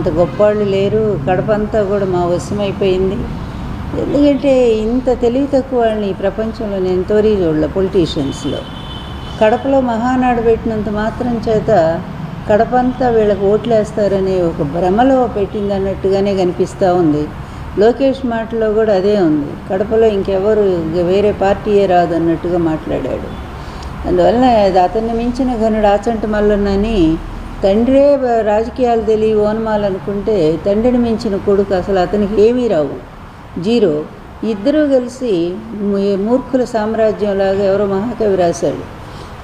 అంత గొప్పవాళ్ళు లేరు. కడప అంతా కూడా మా వశమైపోయింది. ఎందుకంటే ఇంత తెలివి తక్కువ వాళ్ళని ఈ ప్రపంచంలో నేను తోరీ చూడలే పొలిటీషియన్స్లో. కడపలో మహానాడు పెట్టినంత మాత్రం చేత కడప అంతా వీళ్ళకి ఓట్లేస్తారనే ఒక భ్రమలో పెట్టింది అన్నట్టుగానే కనిపిస్తూ ఉంది. లోకేష్ మాటలో కూడా అదే ఉంది. కడపలో ఇంకెవరు వేరే పార్టీయే రాదు అన్నట్టుగా మాట్లాడాడు. అందువలన అది అతన్ని మించిన ఘనుడు ఆచంట మల్లన్నని తండ్రే రాజకీయాలు తెలియ ఓనమాలనుకుంటే తండ్రిని మించిన కొడుకు అసలు అతనికి ఏమీ రావు. జీరో ఇద్దరూ కలిసి మూర్ఖుల సామ్రాజ్యంలాగా ఎవరో మహాకవి రాశాడు.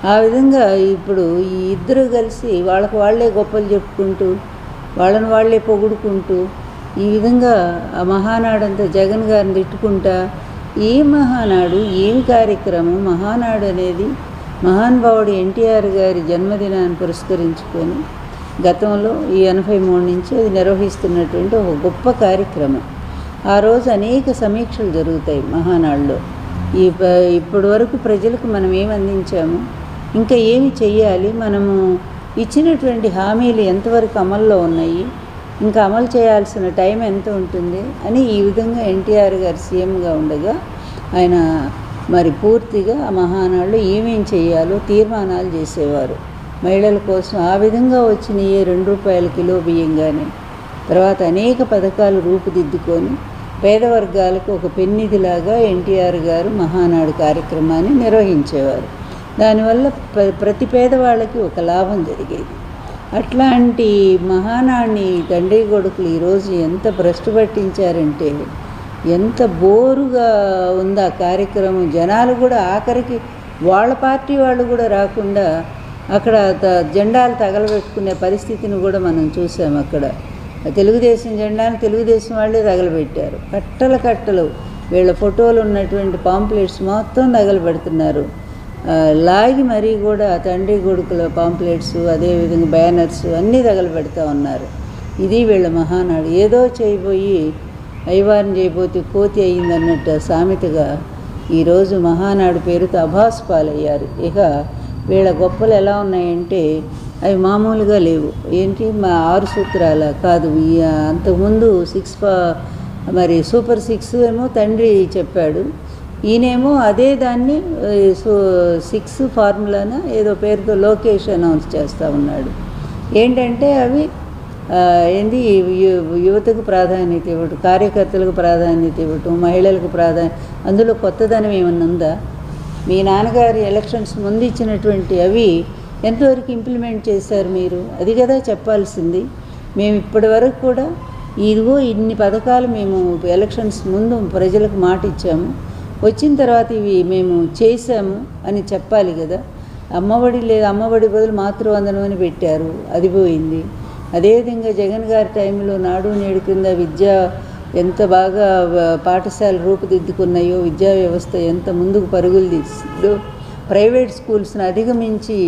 ఆ విధంగా ఇప్పుడు ఈ ఇద్దరు కలిసి వాళ్ళకు వాళ్ళే గొప్పలు చెప్పుకుంటూ వాళ్ళని వాళ్ళే పొగుడుకుంటూ ఈ విధంగా ఆ మహానాడంతా జగన్ గారిని తిట్టుకుంటా ఏ మహానాడు ఏమి కార్యక్రమం మహానాడు అనేది మహానుభావుడు ఎన్టీఆర్ గారి జన్మదినాన్ని పురస్కరించుకొని గతంలో ఈ ఎనభై మూడు నుంచి అది నిర్వహిస్తున్నటువంటి ఒక గొప్ప కార్యక్రమం. ఆ రోజు అనేక సమీక్షలు జరుగుతాయి మహానాడులో. ఈ ఇప్పటి వరకు ప్రజలకు మనం ఏమి అందించాము? ఇంకా ఏమి చేయాలి మనము ఇచ్చినటువంటి హామీలు ఎంతవరకు అమల్లో ఉన్నాయి? ఇంకా అమలు చేయాల్సిన టైం ఎంత ఉంటుంది? అని ఈ విధంగా ఎన్టీఆర్ గారు సీఎంగా ఉండగా ఆయన మరి పూర్తిగా ఆ మహానాళ్ళు ఏమేం చేయాలో తీర్మానాలు చేసేవారు. మహిళల కోసం ఆ విధంగా వచ్చినయే రెండు రూపాయల కిలో బియ్యం కానీ తర్వాత అనేక పథకాలు రూపుదిద్దుకొని పేద వర్గాలకు ఒక పెన్నిధిలాగా ఎన్టీఆర్ గారు మహానాడు కార్యక్రమాన్ని నిర్వహించేవారు. దానివల్ల ప్ర- ప్రతి పేదవాళ్ళకి ఒక లాభం జరిగేది. అట్లాంటి మహానాడిని తండ్రి కొడుకులు ఈరోజు ఎంత భ్రష్టు పట్టించారంటే ఎంత బోరుగా ఉంది ఆ కార్యక్రమం. జనాలు కూడా ఆఖరికి వాళ్ళ పార్టీ వాళ్ళు కూడా రాకుండా అక్కడ త- జెండాలు తగలబెట్టుకునే పరిస్థితిని కూడా మనం చూసాం అక్కడ. తెలుగుదేశం జెండాను తెలుగుదేశం వాళ్ళే తగలబెట్టారు. కట్టల కట్టలు. వీళ్ళ ఫోటోలు ఉన్నటువంటి పాంప్లెట్స్ మొత్తం తగలబెడుతున్నారు. లాగి మరీ కూడా తండ్రి కొడుకుల పాంప్లెట్స్ అదేవిధంగా బ్యానర్స్ అన్నీ తగలబెడతా ఉన్నారు. ఇది వీళ్ళ మహానాడు. ఏదో చేయబోయి అయ్యవారిని చేయబోతే కోతి అయిందన్నట్టు సామెతగా ఈరోజు మహానాడు పేరుతో అభాస్ పాలయ్యారు. ఇక వీళ్ళ గొప్పలు ఎలా ఉన్నాయంటే అవి మామూలుగా లేవు. ఏంటి? మా ఆరు సూత్రాల కాదు. అంతకుముందు సిక్స్ పా మరి సూపర్ సిక్స్ ఏమో తండ్రి చెప్పాడు. ఈయనేమో అదే దాన్ని సో సిక్స్ ఫార్ములాన ఏదో పేరుతో లోకేష్ అనౌన్స్ చేస్తూ ఉన్నాడు. ఏంటంటే అవి ఏంది? యువతకు ప్రాధాన్యత ఇవ్వటం కార్యకర్తలకు ప్రాధాన్యత ఇవ్వటం మహిళలకు ప్రాధాన్యత అందులో కొత్తదనం ఏమన్నా ఉందా? మీ నాన్నగారి ఎలక్షన్స్ ముందు ఇచ్చినటువంటి అవి ఎంతవరకు ఇంప్లిమెంట్ చేశారు మీరు? అది కదా చెప్పాల్సింది. మేము ఇప్పటి వరకు కూడా ఇదిగో ఇన్ని పథకాలు మేము ఎలక్షన్స్ ముందు ప్రజలకు మాట ఇచ్చాము. వచ్చిన తర్వాత ఇవి మేము చేశాము అని చెప్పాలి కదా. అమ్మఒడి లేదు అమ్మఒడి బదులు మాతృవందనం అని పెట్టారు. అది పోయింది. అదేవిధంగా జగన్ గారి టైంలో నాడు నేడు కింద విద్య ఎంత బాగా పాఠశాల పాఠశాలలు రూపుదిద్దుకున్నాయో విద్యా వ్యవస్థ ఎంత ముందుకు పరుగులు తీసిందో ప్రైవేట్ స్కూల్స్ని అధిగమించి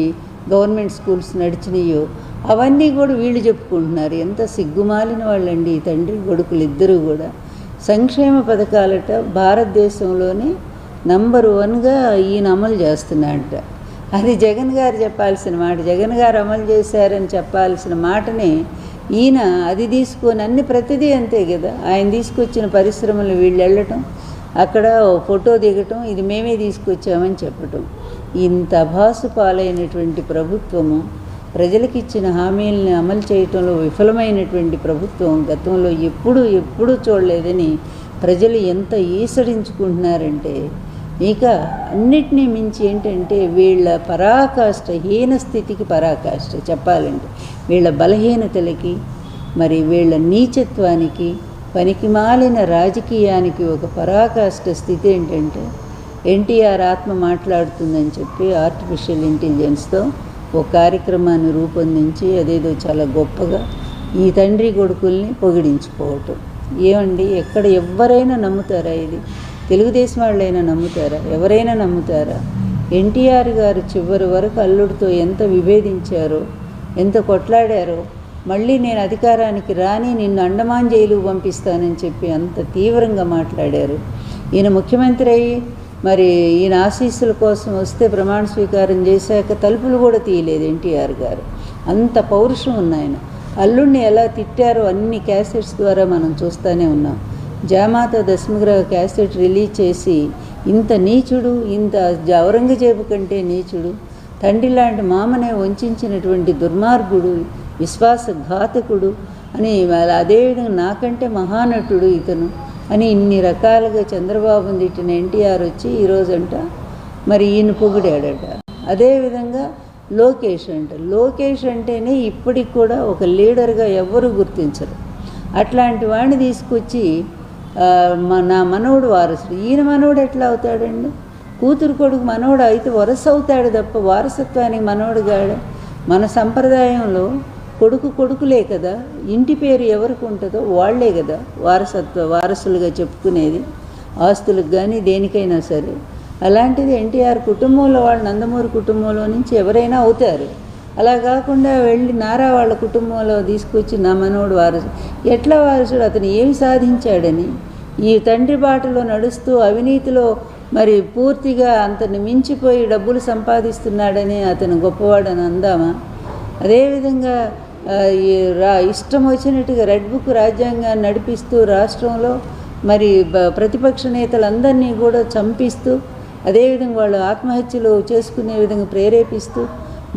గవర్నమెంట్ స్కూల్స్ నడిచినాయో అవన్నీ కూడా వీళ్ళు చెప్పుకుంటున్నారు. ఎంత సిగ్గుమాలిన వాళ్ళండి ఈ తండ్రి కొడుకులు ఇద్దరూ కూడా. సంక్షేమ పథకాలట భారతదేశంలోనే నంబర్ వన్గా ఈయన అమలు చేస్తున్నాడట. అది జగన్ గారు చెప్పాల్సిన మాట జగన్ గారు అమలు చేశారని చెప్పాల్సిన మాటని ఈయన అది తీసుకొని అన్ని ప్రతిదీ అంతే కదా. ఆయన తీసుకొచ్చిన పరిశ్రమలు వీళ్ళు వెళ్ళటం అక్కడ ఫోటో దిగటం ఇది మేమే తీసుకొచ్చామని చెప్పటం. ఇంత అభాసు పాలైనటువంటి ప్రభుత్వము ప్రజలకు ఇచ్చిన హామీలను అమలు చేయటంలో విఫలమైనటువంటి ప్రభుత్వం గతంలో ఎప్పుడు ఎప్పుడూ చూడలేదని ప్రజలు ఎంత ఈసడించుకుంటున్నారంటే ఇక అన్నిటినీ మించి ఏంటంటే వీళ్ళ పరాకాష్ట హీన స్థితికి పరాకాష్ట చెప్పాలంటే వీళ్ళ బలహీనతలకి మరి వీళ్ళ నీచత్వానికి పనికిమాలిన రాజకీయానికి ఒక పరాకాష్ట స్థితి ఏంటంటే ఎన్టీఆర్ ఆత్మ మాట్లాడుతుందని చెప్పి ఆర్టిఫిషియల్ ఇంటెలిజెన్స్తో ఒక కార్యక్రమాన్ని రూపొందించి అదేదో చాలా గొప్పగా ఈ తండ్రి కొడుకుల్ని పొగిడించుకోవటం. ఏమండి? ఎక్కడ ఎవరైనా నమ్ముతారా ఇది? తెలుగుదేశం వాళ్ళైనా నమ్ముతారా? ఎవరైనా నమ్ముతారా? ఎన్టీఆర్ గారు చివరి వరకు అల్లుడితో ఎంత విభేదించారో ఎంత కొట్లాడారో మళ్ళీ నేను అధికారానికి రాని నిన్ను అండమాన్ జైలుకు పంపిస్తానని చెప్పి అంత తీవ్రంగా మాట్లాడారు. ఈయన ముఖ్యమంత్రి అయ్యి మరి ఈయన ఆశీస్సుల కోసం వస్తే ప్రమాణ స్వీకారం చేశాక తలుపులు కూడా తీయలేదు ఎన్టీఆర్ గారు. అంత పౌరుషం ఉన్నాయన అల్లుడిని ఎలా తిట్టారో అన్ని క్యాసెట్స్ ద్వారా మనం చూస్తూనే ఉన్నాం. జామాత దశమగ్రహ క్యాసెట్ రిలీజ్ చేసి ఇంత నీచుడు ఇంత ఔరంగజేబు కంటే నీచుడు తండ్రి లాంటి మామనే వంచినటువంటి దుర్మార్గుడు విశ్వాసఘాతకుడు అని అదేవిధంగా నాకంటే మహానటుడు ఇతను అని ఇన్ని రకాలుగా చంద్రబాబుని తిట్టిన ఎన్టీఆర్ వచ్చి ఈరోజంట మరి ఈయన పొగిడాడట. అదేవిధంగా లోకేష్ అంట. లోకేష్ అంటేనే ఇప్పటికి కూడా ఒక లీడర్గా ఎవ్వరూ గుర్తించరు. అట్లాంటి వాడిని తీసుకొచ్చి నా మనవడు వారసుడు. ఈయన మనవడు ఎట్లా అవుతాడండి? కూతురు కొడుకు మనవడు అయితే వరస అవుతాడు తప్ప వారసత్వానికి మనవడు గాడు. మన సంప్రదాయంలో కొడుకు కొడుకులే కదా. ఇంటి పేరు ఎవరికి ఉంటుందో వాళ్ళే కదా వారసత్వ వారసులుగా చెప్పుకునేది. ఆస్తులకు కానీ దేనికైనా సరే. అలాంటిది ఎన్టీఆర్ కుటుంబంలో వాళ్ళు నందమూరి కుటుంబంలో నుంచి ఎవరైనా అవుతారు. అలా కాకుండా వెళ్ళి నారా వాళ్ళ కుటుంబంలో తీసుకొచ్చి నా మనోడు వారసు ఎట్లా వారసుడు? అతను ఏమి సాధించాడని? ఈ తండ్రి బాటలో నడుస్తూ అవినీతిలో మరి పూర్తిగా అంతని మించిపోయి డబ్బులు సంపాదిస్తున్నాడని అతను గొప్పవాడని అందామా? అదేవిధంగా ఈ రా ఇష్టం వచ్చినట్టుగా రెడ్ బుక్ రాజ్యాంగాన్ని నడిపిస్తూ రాష్ట్రంలో మరి ప్రతిపక్ష నేతలందరినీ కూడా చంపిస్తూ అదేవిధంగా వాళ్ళు ఆత్మహత్యలు చేసుకునే విధంగా ప్రేరేపిస్తూ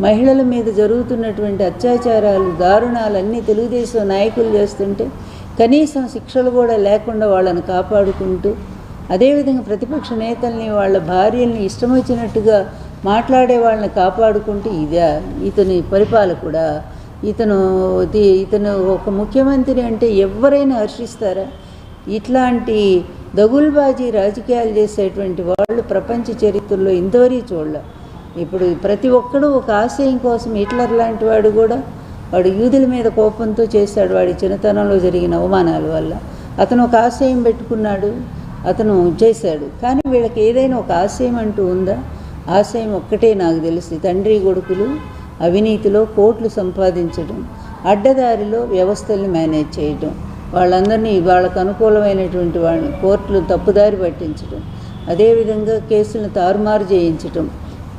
మహిళల మీద జరుగుతున్నటువంటి అత్యాచారాలు దారుణాలు అన్నీ తెలుగుదేశం నాయకులు చేస్తుంటే కనీసం శిక్షలు కూడా లేకుండా వాళ్ళని కాపాడుకుంటూ అదేవిధంగా ప్రతిపక్ష నేతల్ని వాళ్ళ భార్యల్ని ఇష్టం వచ్చినట్టుగా మాట్లాడే వాళ్ళని కాపాడుకుంటూ ఇదే ఇతని పరిపాలకుడా? ఇతను ఇతను ఒక ముఖ్యమంత్రి అంటే ఎవరైనా హర్షిస్తారా? ఇట్లాంటి దగుల్బాజీ రాజకీయాలు చేసేటువంటి వాళ్ళు ప్రపంచ చరిత్రలో ఇంతవరకు చూడలే. ఇప్పుడు ప్రతి ఒక్కడు ఒక ఆశయం కోసం హిట్లర్ లాంటి వాడు కూడా వాడు యూదుల మీద కోపంతో చేశాడు. వాడి చిన్నతనంలో జరిగిన అవమానాల వల్ల అతను ఒక ఆశయం పెట్టుకున్నాడు. అతను చేశాడు. కానీ వీళ్ళకి ఏదైనా ఒక ఆశయం అంటూ ఉందా? ఆశయం ఒక్కటే నాకు తెలిసి తండ్రి కొడుకులు అవినీతిలో కోట్లు సంపాదించడం అడ్డదారిలో వ్యవస్థల్ని మేనేజ్ చేయటం వాళ్ళందరినీ వాళ్ళకు అనుకూలమైనటువంటి వాళ్ళని కోర్టులు తప్పుదారి పట్టించడం అదేవిధంగా కేసులను తారుమారు చేయించటం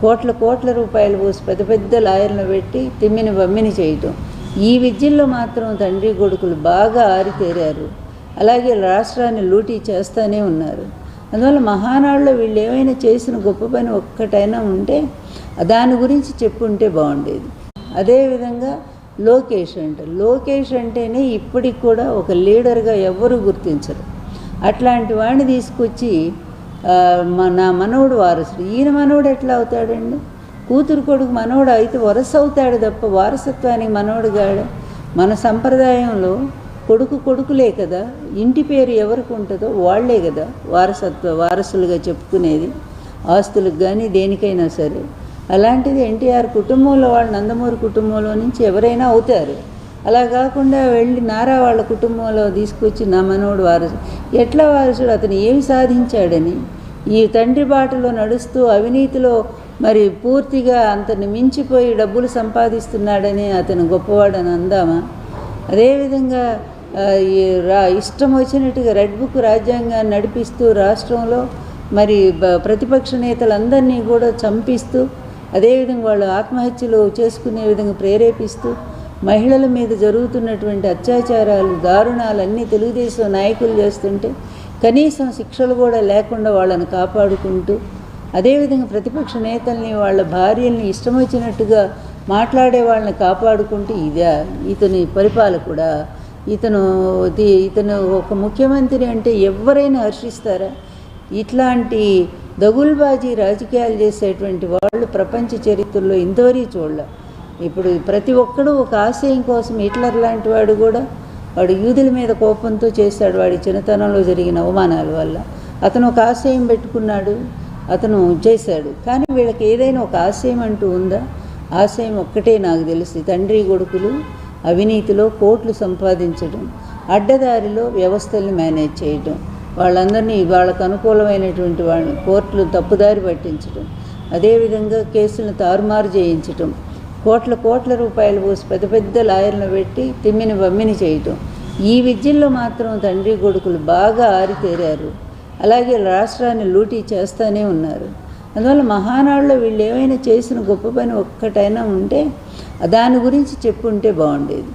కోట్ల కోట్ల రూపాయలు పోసి పెద్ద పెద్ద లాయర్లను పెట్టి తిమ్మిని బమ్మిని చేయటం. ఈ విద్యల్లో మాత్రం తండ్రి కొడుకులు బాగా ఆరితేరారు అలాగే రాష్ట్రాన్ని లూటీ చేస్తూనే ఉన్నారు. అందువల్ల మహానాడులో వీళ్ళు ఏమైనా చేసిన గొప్ప పని ఒక్కటైనా ఉంటే దాని గురించి చెప్పుంటే బాగుండేది. అదేవిధంగా లోకేష్ అంటే. లోకేష్ అంటేనే ఇప్పటికి కూడా ఒక లీడర్గా ఎవ్వరూ గుర్తించరు. అట్లాంటి వాడిని తీసుకొచ్చి నా మనవడు వారసుడు. ఈయన మనవడు ఎట్లా అవుతాడండి? కూతురు కొడుకు మనవడు అయితే వరస అవుతాడు తప్ప వారసత్వానికి మనవడు కాడు మన సంప్రదాయంలో కొడుకు కొడుకులే కదా. ఇంటి పేరు ఎవరికి ఉంటుందో వాళ్ళే కదా వారసత్వ వారసులుగా చెప్పుకునేది. ఆస్తులకు కానీ దేనికైనా సరే. అలాంటిది ఎన్టీఆర్ కుటుంబంలో వాళ్ళు నందమూరి కుటుంబంలో నుంచి ఎవరైనా అవుతారు. అలా కాకుండా వెళ్ళి నారా వాళ్ళ కుటుంబంలో తీసుకొచ్చి నా మనవడు వారసు ఎట్లా వారసుడు అతను ఏమి సాధించాడని. ఈ తండ్రి బాటలో నడుస్తూ అవినీతిలో మరి పూర్తిగా అంతని మించిపోయి డబ్బులు సంపాదిస్తున్నాడని అతను గొప్పవాడని అందామా? అదేవిధంగా ఈ రా ఇష్టం వచ్చినట్టుగా రెడ్ బుక్ రాజ్యాంగాన్ని నడిపిస్తూ రాష్ట్రంలో మరి ప్రతిపక్ష నేతలందరినీ కూడా చంపిస్తూ అదేవిధంగా వాళ్ళు ఆత్మహత్యలు చేసుకునే విధంగా ప్రేరేపిస్తూ మహిళల మీద జరుగుతున్నటువంటి అత్యాచారాలు దారుణాలు అన్నీ తెలుగుదేశం నాయకులు చేస్తుంటే కనీసం శిక్షలు కూడా లేకుండా వాళ్ళని కాపాడుకుంటూ అదేవిధంగా ప్రతిపక్ష నేతల్ని వాళ్ళ భార్యల్ని ఇష్టం వచ్చినట్టుగా మాట్లాడే వాళ్ళని కాపాడుకుంటూ ఇదే ఇతని పరిపాలకుడా? ఇతను ఇతను ఒక ముఖ్యమంత్రి అంటే ఎవరైనా హర్షిస్తారా? ఇట్లాంటి దగుల్బాజీ రాజకీయాలు చేసేటువంటి వాళ్ళు ప్రపంచ చరిత్రలో ఇంతవరకు చూడలే. ఇప్పుడు ప్రతి ఒక్కడు ఒక ఆశయం కోసం హిట్లర్ లాంటి వాడు కూడా వాడు యూదుల మీద కోపంతో చేశాడు. వాడి చిన్నతనంలో జరిగిన అవమానాల వల్ల అతను ఒక ఆశయం పెట్టుకున్నాడు. అతను చేశాడు. కానీ వీళ్ళకి ఏదైనా ఒక ఆశయం అంటూ ఉందా? ఆశయం ఒక్కటే నాకు తెలిసి. తండ్రి కొడుకులు అవినీతిలో కోట్లు సంపాదించడం అడ్డదారిలో వ్యవస్థల్ని మేనేజ్ చేయటం వాళ్ళందరినీ వాళ్ళకు అనుకూలమైనటువంటి వాళ్ళని కోర్టులు తప్పుదారి పట్టించడం అదేవిధంగా కేసులను తారుమారు చేయించటం కోట్ల కోట్ల రూపాయలు పోసి పెద్ద పెద్ద లాయర్లను పెట్టి తిమ్మిని బమ్మిని చేయటం ఈ విద్యల్లో మాత్రం తండ్రి కొడుకులు బాగా ఆరితేరారు. అలాగే రాష్ట్రాన్ని లూటీ చేస్తూనే ఉన్నారు. అందువల్ల మహానాడులో వీళ్ళు ఏమైనా చేసిన గొప్ప పని ఒక్కటైనా ఉంటే దాని గురించి చెప్పుంటే బాగుండేది.